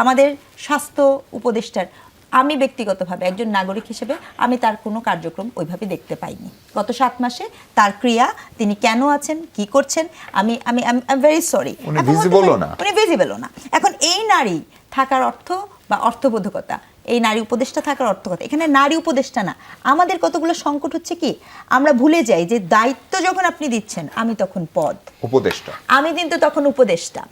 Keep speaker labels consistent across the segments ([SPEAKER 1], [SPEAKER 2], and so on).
[SPEAKER 1] আমাদের স্বাস্থ্য উপদেষ্টার আমি ব্যক্তিগতভাবে একজন নাগরিক হিসেবে আমি তার কোনো কার্যক্রম ওইভাবে দেখতে পাইনি। গত সাত মাসে তার ক্রিয়া তিনি কেন আছেন কি করছেন আমি আমি আই ভেরি সরি
[SPEAKER 2] উনি
[SPEAKER 1] ভিজিবলও না। এখন এই নারী থাকার অর্থ বা অর্থবোধকতা এই নারী উপদেষ্টা থাকার অর্থ কথা। এখানে নারী উপদেষ্টা না। আমাদের কতগুলো সংকট হচ্ছে কি? আমরা ভুলে যাই যে দায়িত্ব যখন আপনি দিচ্ছেন আমি তখন পদ।
[SPEAKER 2] উপদেষ্টা।
[SPEAKER 1] আমি কিন্তু তখন উপদেষ্টা।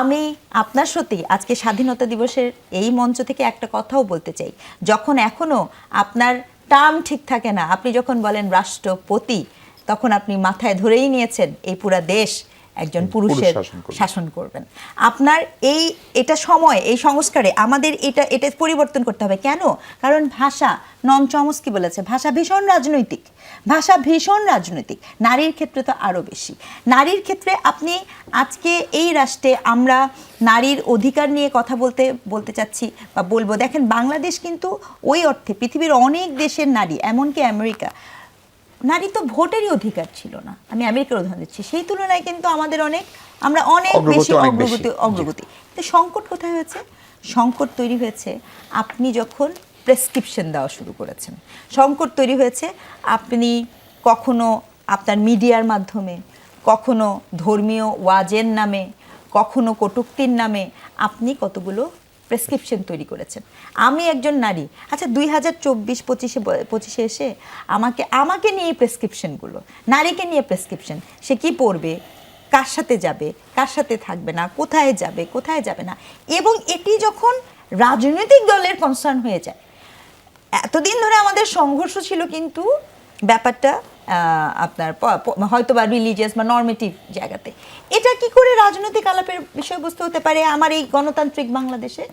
[SPEAKER 1] আমি আপনার সত্যি আজকে স্বাধীনতা দিবসের এই মঞ্চ থেকে একটা কথাও বলতে চাই। যখন এখনও আপনার টার্ম ঠিক থাকে না আপনি যখন বলেন রাষ্ট্রপতি তখন আপনি মাথায় ধরেই নিয়েছেন এই পুরা দেশ একজন পুরুষের
[SPEAKER 2] শাসন
[SPEAKER 1] করবেন। আপনার এই এটা সময় এই সংস্কারে আমাদের এটা এটা পরিবর্তন করতে হবে। কেন? কারণ ভাষা নম চমস্কি বলেছে। ভাষা ভীষণ রাজনৈতিক। ভাষা ভীষণ রাজনৈতিক। নারীর ক্ষেত্রে তো আরও বেশি। নারীর ক্ষেত্রে আপনি আজকে এই রাষ্ট্রে আমরা নারীর অধিকার নিয়ে কথা বলতে বলতে চাচ্ছি বা বলব। দেখেন বাংলাদেশ কিন্তু ওই অর্থে পৃথিবীর অনেক দেশের নারী এমনকি আমেরিকা নারী তো ভোটেরই অধিকার ছিল না। আমি আমেরিকার উদাহরণ দিচ্ছি। সেই তুলনায় কিন্তু আমাদের অনেক আমরা অনেক বেশি। অগ্রগতি অগ্রগতি কিন্তু সংকট কোথায় হয়েছে? সংকট তৈরি হয়েছে আপনি যখন প্রেসক্রিপশন দেওয়া শুরু করেছেন। সংকট তৈরি হয়েছে আপনি কখনো আপনার মিডিয়ার মাধ্যমে কখনো ধর্মীয় ওয়াজের নামে কখনো কটুক্তির নামে আপনি কতগুলো প্রেসক্রিপশন তৈরি করেছেন। আমি একজন নারী। আচ্ছা দুই হাজার চব্বিশ পঁচিশে পঁচিশে এসে আমাকে আমাকে নিয়ে প্রেসক্রিপশনগুলো, নারীকে নিয়ে প্রেসক্রিপশন, সে কি পড়বে, কার সাথে যাবে, কার সাথে থাকবে না, কোথায় যাবে কোথায় যাবে না, এবং এটি যখন রাজনৈতিক দলের কনসার্ন হয়ে যায়, এতদিন ধরে আমাদের সংঘর্ষ ছিল কিন্তু ব্যাপারটা আপনার হয়তো বা রিলিজিয়াস বা নর্মেটিভ জায়গাতে। এটা কি করে রাজনৈতিক আলাপের বিষয়বস্তু হতে পারে আমার এই গণতান্ত্রিক বাংলাদেশে?